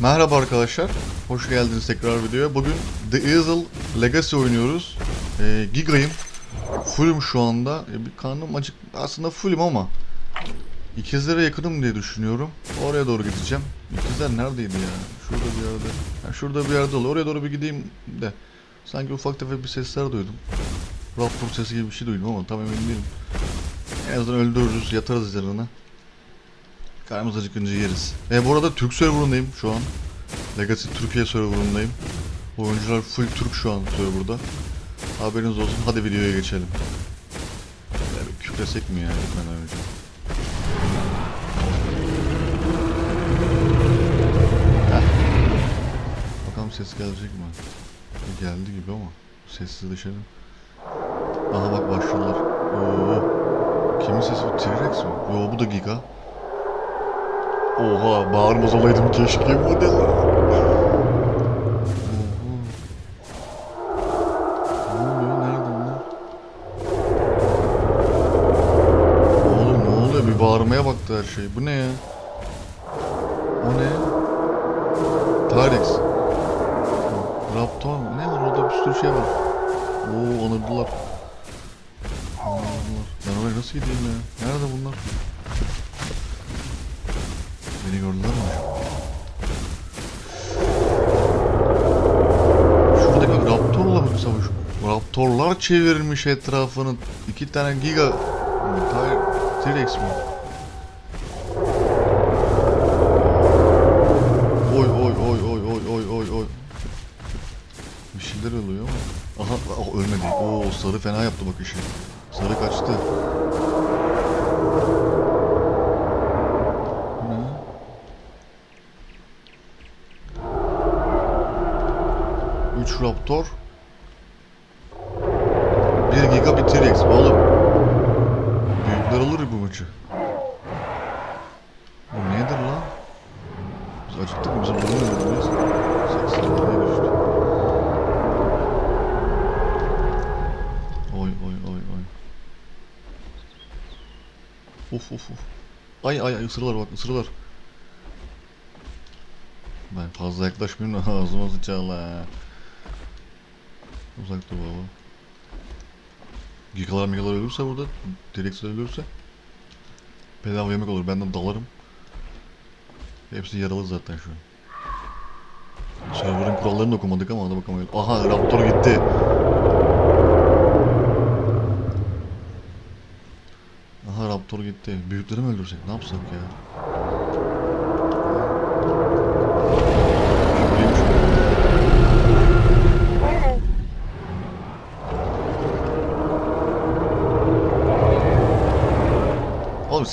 Merhaba arkadaşlar. Hoş geldiniz tekrar videoya. Bugün The Easel Legacy oynuyoruz. Ee, Giga'yım. Fullüm şu anda. Ee, bir karnım acık. Aslında fullüm ama ikizlere yakınım diye düşünüyorum. Oraya doğru gideceğim. İkizler neredeydi ya? Şurada bir yerde. Ha, şurada bir yerde oluyor. Oraya doğru bir gideyim de. Sanki ufak tefek bir sesler duydum. Raptor sesi gibi bir şey duydum ama tam emin değilim. En azından öldürürüz, yatarız üzerine. Karnımız acıkınca yeriz. E bu arada Türk serverındayım şu an. Legacy Türkiye serverındayım. Oyuncular full Türk şu an serverda. Haberiniz olsun. Hadi videoya geçelim. Ya bir mi ya gitmeden önce? Bakalım ses gelecek mi? Geldi gibi ama sessiz dışarı. Aha bak başlıyorlar. Oo. Kimin sesi bu? T-Rex mi? Yo bu da Giga. Oha bağırmaz olaydım keşke. Oha. Ne? Bir bağırmaya baktı her şey. Bu ne ya? O ne? T-Rex. Raptor? Ne var orada bir sürü şey var. Oo anırdılar. Anırdılar. Ben oraya nasıl gideyim ya? Nerede bunlar? Beni gördüler mi? Şuradaki Raptor'la mı savaş? Raptorlar çevirmiş etrafını. İki tane giga... T-Rex mi? Oy oy oy oy oy oy oy oy. Bir şeyler oluyor ama. Aha oh, ölmedi. Oo sarı fena yaptı bak işi. 3 Raptor 1 Giga bir T-Rex oğlum Büyükler alır bu maçı Bu nedir lan? Biz acıktık mı? Bizim bunu nedir biz? düştü Oy oy oy oy Of of of Ay ay ay ısırılar bak ısırılar ben fazla yaklaşmayayım da ağzıma sıçarlar. Uzak dur baba. Gigalar migalar ölürse burada, T-Rex'ler ölürse bedava yemek olur. Benden dalarım. Hepsi yaralı zaten şu an. Server'ın kurallarını da okumadık ama hadi bakalım. Aha Raptor gitti. Aha Raptor gitti. Büyükleri mi öldürsek? Ne yapsak ya?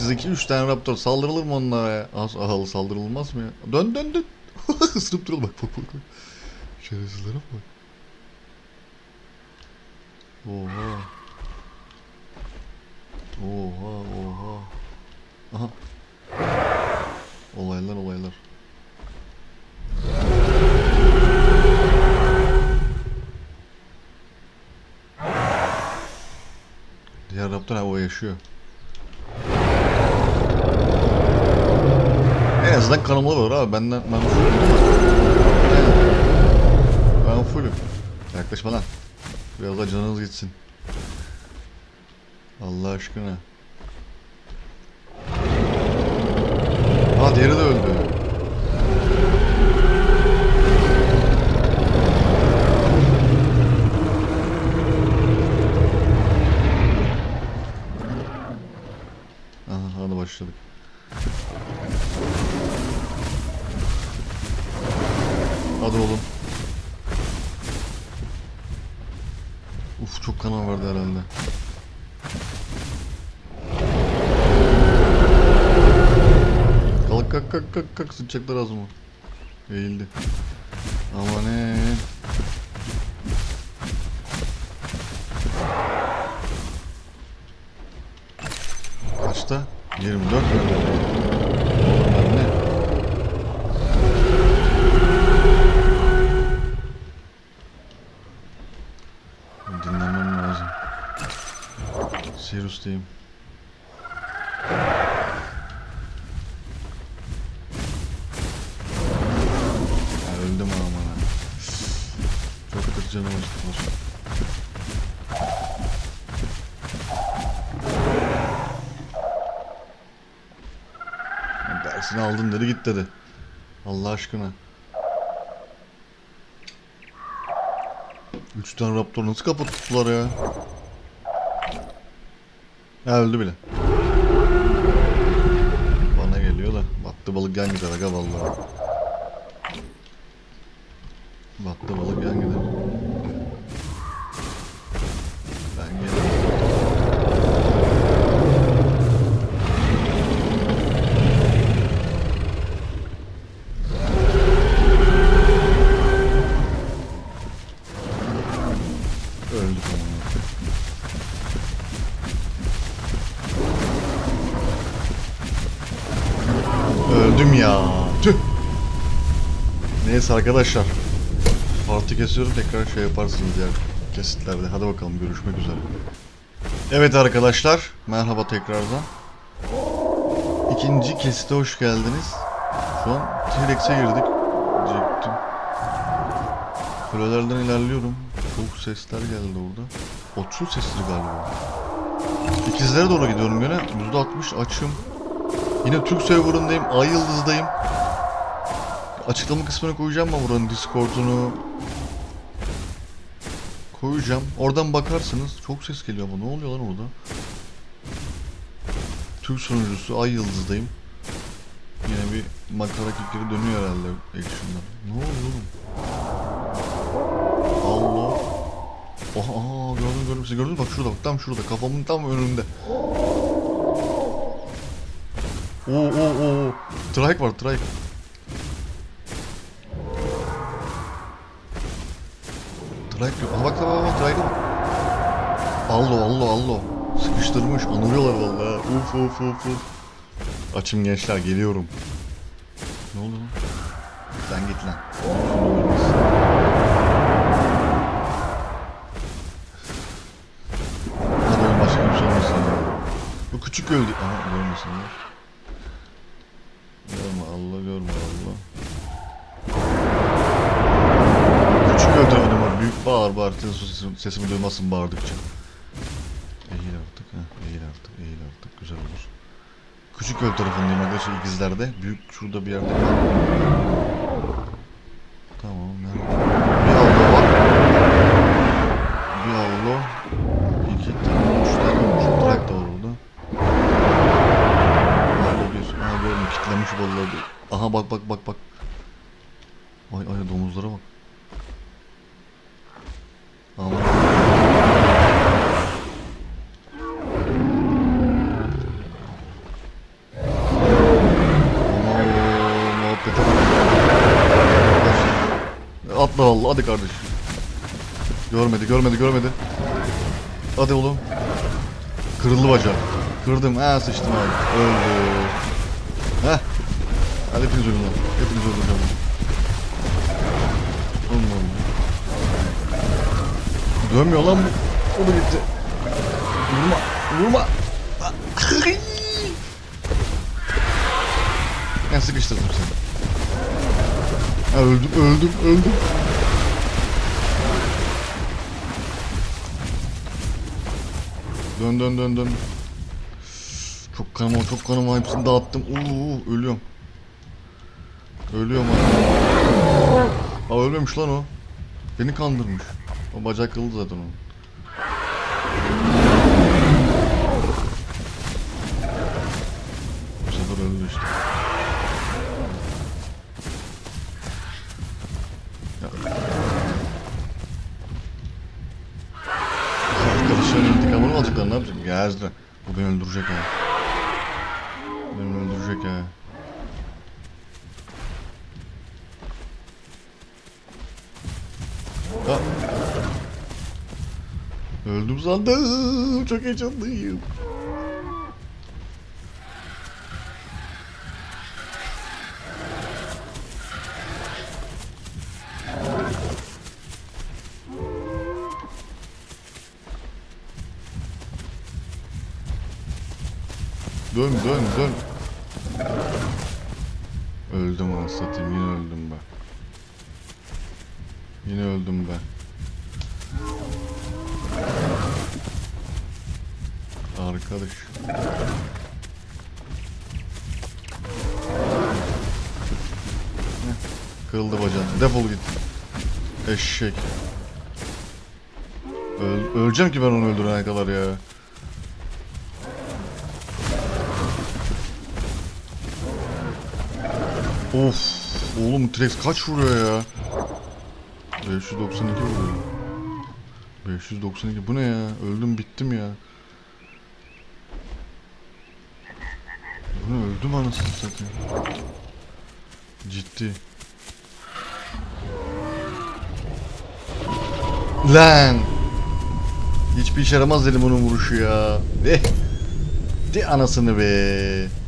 Oğlum siz iki üç tane Raptor saldırılır mı onlara ya? Az ahalı saldırılmaz mı ya? Dön dön dön. Isırıp bak bak bak. bak. Şerefsizlere bak. Oha. Oha oha. Aha. Olaylar olaylar. Diğer Raptor ha o yaşıyor. En azından kanımlı var abi benden ben. Ben fullüm. Yaklaşma lan. Biraz da canınız gitsin. Allah aşkına. Ha diğeri de öldü. Aha hadi başladık. Hadi oğlum. Uf çok kanal vardı herhalde. Kalk kalk kalk kalk kalk sıçacaklar ağzıma. Eğildi. Aman ne? Kaçta? 24 mi? Sirus'tayım. Ya öldüm aman ha. Çok kötü canım acıttılar. Dersini aldın dedi git dedi. Allah aşkına. Üç tane raptor nasıl kapattılar ya? Ha, öldü bile. Bana geliyor da battı balık yan gider aga vallahi. Battı balık yan gider. Ben gelirim. Öldük ama. Öldüm ya. Tüh. Neyse arkadaşlar. Parti kesiyorum tekrar şey yaparsınız diğer kesitlerde. Hadi bakalım görüşmek üzere. Evet arkadaşlar. Merhaba tekrardan. İkinci kesite hoş geldiniz. Şu an T-Rex'e girdik. Diyecektim. Kulelerden ilerliyorum. Çok sesler geldi orada. Otçul sesleri galiba. İkizlere doğru gidiyorum yine. %60 açım. Yine Türk serverındayım. Ay Yıldız'dayım. Açıklama kısmına koyacağım mı buranın Discord'unu? Koyacağım. Oradan bakarsınız. Çok ses geliyor ama ne oluyor lan orada? Türk sunucusu Ay Yıldız'dayım. Yine bir makara kikiri dönüyor herhalde action'dan. Ne oluyor oğlum? Allah. Oha aa, gördüm gördüm sizi gördünüz bak şurada bak tam şurada kafamın tam önünde. Oo oo oo. Trike var trike. Trike yok. Aha bak bak bak trike'a bak. Allo allo allo. Sıkıştırmış anırıyorlar vallahi. Uf uf uf uf. Açım gençler geliyorum. Ne oldu lan? Sen git lan. Hadi oğlum başka bir şey olmasın ya. Bu küçük öldü. Aha görmesin ya. Bağır bağır sesimi, sesimi duymasın bağırdıkça. Eğil artık ha eğil artık eğil artık güzel olur. Küçük göl tarafındayım arkadaşlar ikizlerde. Büyük şurada bir yerde. Tamam nerede? Bir avlu var. Bir avlu. İki tane, üç tane olmuş. Trak da var orada. Nerede bir? Aha gördüm kitlemiş vallahi. Aha bak bak bak bak. Ay ay domuzlara bak. Bak. Atla vallahi hadi kardeş. Görmedi görmedi görmedi. Hadi oğlum. Kırıldı bacak. Kırdım. Ha sıçtım abi. Öldü. Heh. Hadi hepiniz ölün lan. Hepiniz ölün. Oğlum oğlum. Dönmüyor lan bu. O da gitti. Vurma. Vurma. Ben sıkıştırdım seni. Öldüm öldüm öldüm. Dön dön dön dön. Çok kanım var, çok kanım var. Hepsini dağıttım. Uuu, ölüyorum. Ölüyorum abi. Aa ölmemiş lan o. Beni kandırmış. O bacak kıldı zaten o. Arkadaşların intikamını mı alacaklar ne yapacak? Gezdi. Bu beni öldürecek ha. Beni öldürecek ha. Ha. Öldüm sandım. Çok heyecanlıyım. Dön dön. Öldüm anasını satayım yine öldüm ben. Yine öldüm ben. Arkadaş. Kırıldı bacağın. Defol git. Eşek. Öl- öleceğim ki ben onu öldürene kadar ya. Of. Oğlum T-Rex kaç vuruyor ya? 592 vuruyor. 592 bu ne ya? Öldüm bittim ya. Bu ne öldüm anasını satayım. Ciddi. Lan. Hiçbir işe yaramaz dedim onun vuruşu ya. De. De anasını be.